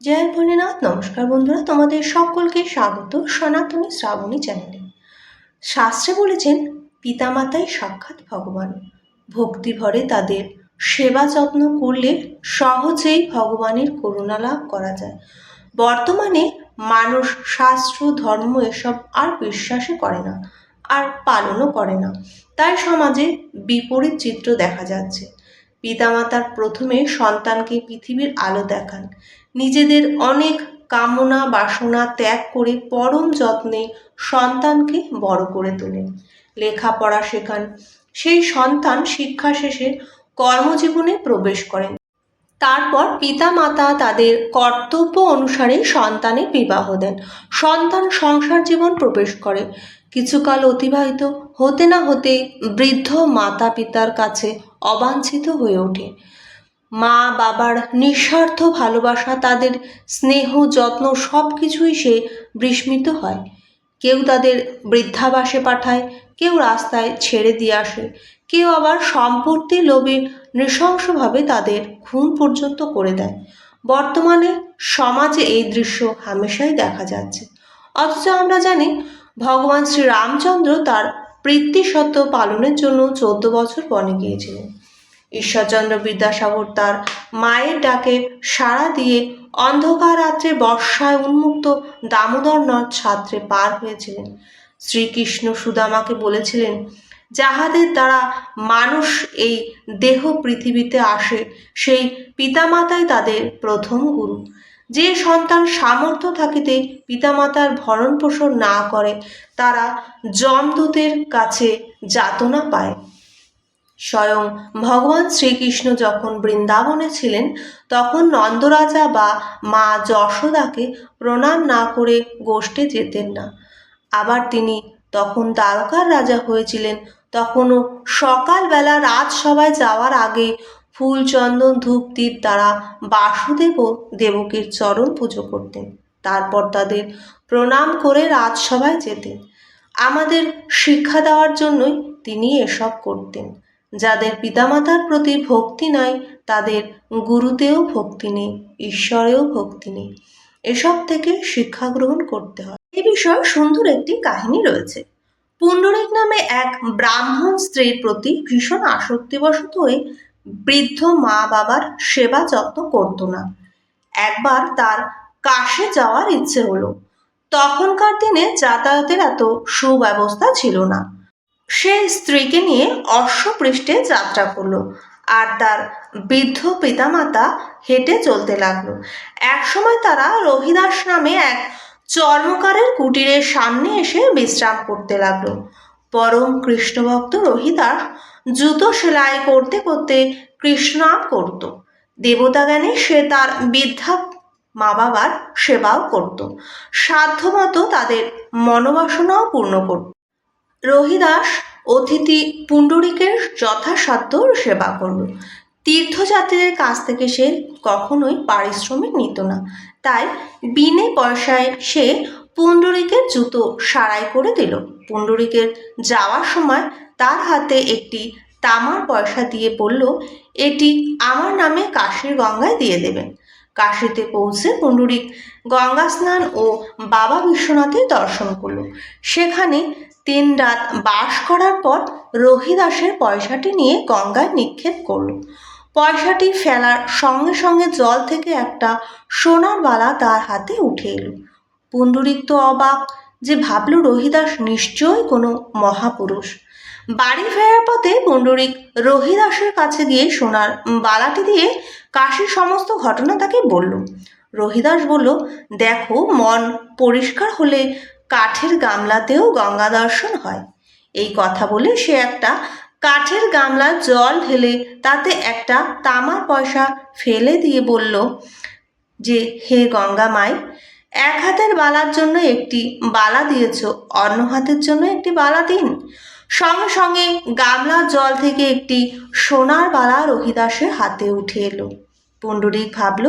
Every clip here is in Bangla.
জয় ভোলেনাথ, নমস্কার বন্ধুরা, তোমাদের সকলকে স্বাগত সনাতনী শ্রাবণী চ্যানেলে। শাস্ত্রে বলেছেন, পিতামাতাই সাক্ষাৎ ভগবান। ভক্তি ভরে তাদের সেবা যত্ন করলে সহজেই ভগবানের করুণা লাভ করা যায়। বর্তমানে মানুষ শাস্ত্র, ধর্ম এসব আর বিশ্বাসই করে না, আর পালনও করে না। তাই সমাজে বিপরীত চিত্র দেখা যাচ্ছে। পিতামাতার প্রথমে সন্তানকে পৃথিবীর আলো দেখান নিজেদের অনেক কামনা বাসনা ত্যাগ করে পরম যত্নে সন্তানকে বড় করে তোলেন। লেখাপড়া শেখান। সেই সন্তান শিক্ষা শেষে কর্মজীবনে প্রবেশ করেন। তারপর পিতামাতা তাদের কর্তব্য অনুসারে সন্তানের বিবাহ দেন। সন্তান সংসার জীবন প্রবেশ করে। কিছুকাল অতিবাহিত হতে না হতে বৃদ্ধ মাতা পিতার কাছে অবাঞ্ছিত হয়ে ওঠে। মা বাবার নিঃস্বার্থ ভালোবাসা, তাদের স্নেহ, যত্ন সব কিছুই সে বিস্মিত হয়। কেউ তাদের বৃদ্ধাবাসে পাঠায়, কেউ রাস্তায় ছেড়ে দিয়ে আসে, কেউ আবার সম্পত্তি লোভে নৃশংসভাবে তাদের খুন পর্যন্ত করে দেয়। বর্তমানে সমাজে এই দৃশ্য হামেশাই দেখা যাচ্ছে। অথচ আমরা জানি, ভগবান শ্রী রামচন্দ্র তার প্রীতিসত্য পালনের জন্য চোদ্দ বছর বনে গিয়েছিলেন। ঈশ্বরচন্দ্র বিদ্যাসাগর তার মায়ের ডাকে সাড়া দিয়ে অন্ধকার রাত্রে বর্ষায় উন্মুক্ত দামোদর নদ ছাত্রে পার হয়েছিলেন। শ্রীকৃষ্ণ সুদামাকে বলেছিলেন, যাহাদের দ্বারা মানুষ এই দেহ পৃথিবীতে আসে, সেই পিতামাতাই তাদের প্রথম গুরু। যে সন্তান সামর্থ্য থাকিতে পিতামাতার ভরণ পোষণ না করে, তারা যমদূতের কাছে যাতনা পায়। স্বয়ং ভগবান শ্রীকৃষ্ণ যখন বৃন্দাবনে ছিলেন, তখন নন্দরাজা বা মা যশোদাকে প্রণাম না করে গোষ্ঠে যেতেন না। আবার তিনি তখন দ্বারকার রাজা হয়েছিলেন, তখনও সকালবেলা রাজসভায় যাওয়ার আগে ফুল চন্দন ধূপ দ্বীপ দ্বারা বাসুদেব দেবকীর চরণ পুজো করতেন, তারপর তাদের প্রণাম করে রাজসভায় যেতেন। আমাদের শিক্ষা দেওয়ার জন্যই তিনি এসব করতেন। যাদের পিতামাতার প্রতি ভক্তি নাই, তাদের গুরুতেও ভক্তি নেই, ঈশ্বরেও ভক্তি নেই। এসব থেকে শিক্ষা গ্রহণ করতে হয়। এ বিষয়ে সুন্দর একটি কাহিনী রয়েছে। পুণ্ডরিক নামে এক ব্রাহ্মণ স্ত্রীর প্রতি ভীষণ আসক্তিবশত হয়ে বৃদ্ধ মা বাবার সেবা যত্ন করতো না। একবার তার কাশে যাওয়ার ইচ্ছে হলো। তখনকার দিনে যাতায়াতের এত সুব্যবস্থা ছিল না। সে স্ত্রীকে নিয়ে অশ্বপৃষ্ঠে যাত্রা করল আর তার বৃদ্ধ পিতামাতা হেঁটে চলতে লাগল। একসময় তারা রহিদাস নামে এক চর্মকারের কুটিরের সামনে এসে বিশ্রাম করতে লাগল। পরম কৃষ্ণভক্ত রহিদাস জুতো সেলাই করতে করতে কৃষ্ণাম করত। দেবতা জ্ঞানে সে তার বৃদ্ধা মা বাবার সেবাও করত। সাধ্যমতো তাদের মনোবাসনাও পূর্ণ করত। রহিদাস অতিথি পুণ্ডরিকের যথাসাধ্য সেবা করল। তীর্থযাত্রীদের কাছ থেকে সে কখনোই পারিশ্রমিক নিত না। তাই বিনে পয়সায় সে পুণ্ডরিকের জুতো সারাই করে দিল। পুণ্ডরিকের যাওয়ার সময় তার হাতে একটি তামার পয়সা দিয়ে বলল, এটি আমার নামে কাশীর গঙ্গায় দিয়ে দেবেন। কাশীতে পৌঁছে পুণ্ডরিক গঙ্গা স্নান ও বাবা বিশ্বনাথের দর্শন করল। সেখানে তিন রাত বাস করার পর রহিদাসের পয়সাটি নিয়ে গঙ্গায় নিক্ষেপ করল। পয়সাটি ফেলার সঙ্গে সঙ্গে জল থেকে একটা সোনার বালা তার হাতে উঠে এলো। পুণ্ডরিক তো অবাক যে ভাবল রহিদাস নিশ্চয়ই কোনো মহাপুরুষ। বাড়ি ফেরার পথে পুণ্ডরিক রহিদাসের কাছে গিয়ে সোনার বালাটি দিয়ে কাশির সমস্ত ঘটনা তাকে বলল। রহিদাস বলল, দেখো, মন পরিষ্কার হলে কাঠের গামলাতেও গঙ্গা দর্শন হয়। এই কথা বলে সে একটা কাঠের গামলা জল ঢেলে তাতে একটা তামার পয়সা ফেলে দিয়ে বলল, যে হে গঙ্গা মাই, এক হাতের বালার জন্য একটি বালা দিয়েছ, অন্য হাতের জন্য একটি বালা দিন। সঙ্গে সঙ্গে গামলার জল থেকে একটি সোনার বালা রহিদাসের হাতে উঠে এলো। পুণ্ডরিক ভাবল,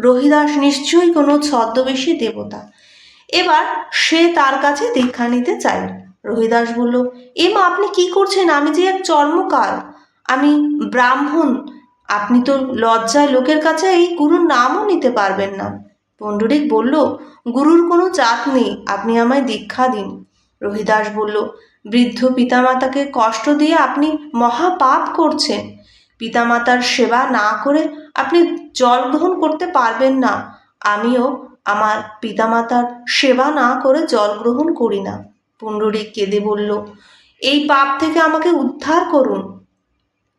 রহিদাস নিশ্চয়ই কোনো ছদ্মবেশী দেবতা। এবার সে তার কাছে দীক্ষা নিতে চাইল। রহিদাস বলল, এ মা, আপনি কি করছেন? আমি যে এক চর্মকার আমি ব্রাহ্মণ। আপনি তো লজ্জায় লোকের কাছে এই গুরুর নামও নিতে পারবেন না। পণ্ডরিক বলল, গুরুর কোনো জাত নেই। আপনি আমায় দীক্ষা দিন। রহিদাস বলল, বৃদ্ধ পিতামাতাকে কষ্ট দিয়ে আপনি মহাপাপ করছেন। পিতামাতার সেবা না করে আপনি জল গ্রহণ করতে পারবেন না। আমিও আমার পিতামাতার সেবা না করে জল গ্রহণ করি না। পুণ্ডরিক কেঁদে বলল, এই পাপ থেকে আমাকে উদ্ধার করুন।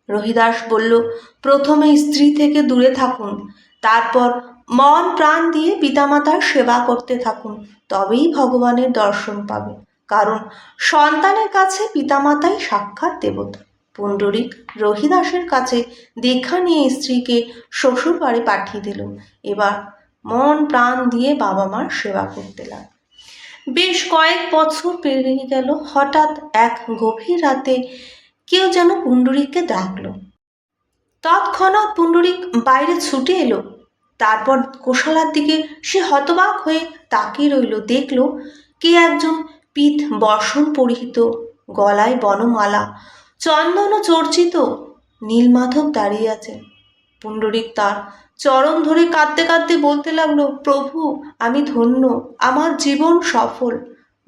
রহিদাস বলল, প্রথমে স্ত্রী থেকে দূরে থাকুন, তারপর মন প্রাণ দিয়ে পিতামাতার সেবা করতে থাকুন, তবেই ভগবানের দর্শন পাবে। কারণ সন্তানের কাছে পিতামাতাই সাক্ষাৎ দেবতা। পুণ্ডরিক রহিদাসের কাছে দীক্ষা নিয়ে স্ত্রীকে শ্বশুর বাড়ি পাঠিয়ে দিল। এবার মন প্রাণ দিয়ে বাবা মার সেবা করতে লাগ বেশ কয়েক বছর পেরিয়ে গেল, হঠাৎ এক গভীর রাতে কেউ যেন পুণ্ডরিককে ডাকলো। তৎক্ষণাৎ পুণ্ডরিক বাইরে ছুটে এলো। তারপর গোশালার দিকে সে হতবাক হয়ে তাকিয়ে রইল, দেখল কে একজন পিঠ বর্ষণ পরিহিত, গলায় বনমালা চন্দন চর্চিত, নীলমাধব দাঁড়িয়ে আছে পুণ্ডরিক তার চরণ ধরে কাঁদতে কাঁদতে বলতে লাগল, প্রভু, আমি ধন্য, আমার জীবন সফল।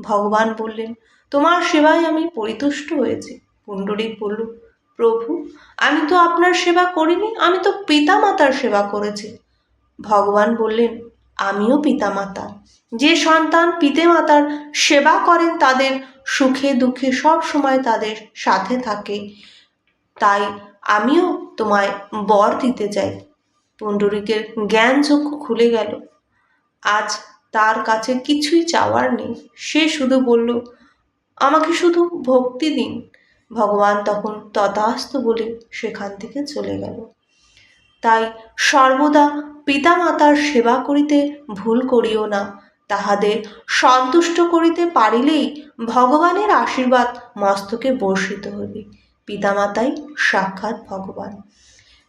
ভগবান বললেন, তোমার সেবায় আমি পরিতুষ্ট হয়েছি। পুণ্ডরিক বলল, প্রভু, আমি তো আপনার সেবা করিনি, আমি তো পিতামাতার সেবা করেছি। ভগবান বললেন, আমিও পিতামাতা। যে সন্তান পিতামাতার সেবা করেন, তাদের সুখে দুঃখে সব সময় তাদের সাথে থাকে। তাই আমিও তোমায় বর দিতে চাই। পুণ্ডরিকের জ্ঞান চক্ষু খুলে গেল। আজ তার কাছে কিছুই চাওয়ার নেই। সে শুধু বলল, আমাকে শুধু ভক্তি দিন। ভগবান তখন তথাস্ত বলে সেখান থেকে চলে গেল। তাই সর্বদা পিতামাতার সেবা করিতে ভুল করিও না। তাহাদের সন্তুষ্ট করিতে পারিলেই ভগবানের আশীর্বাদ মস্তকে বর্ষিত হইবে। পিতামাতাই সাক্ষাৎ ভগবান।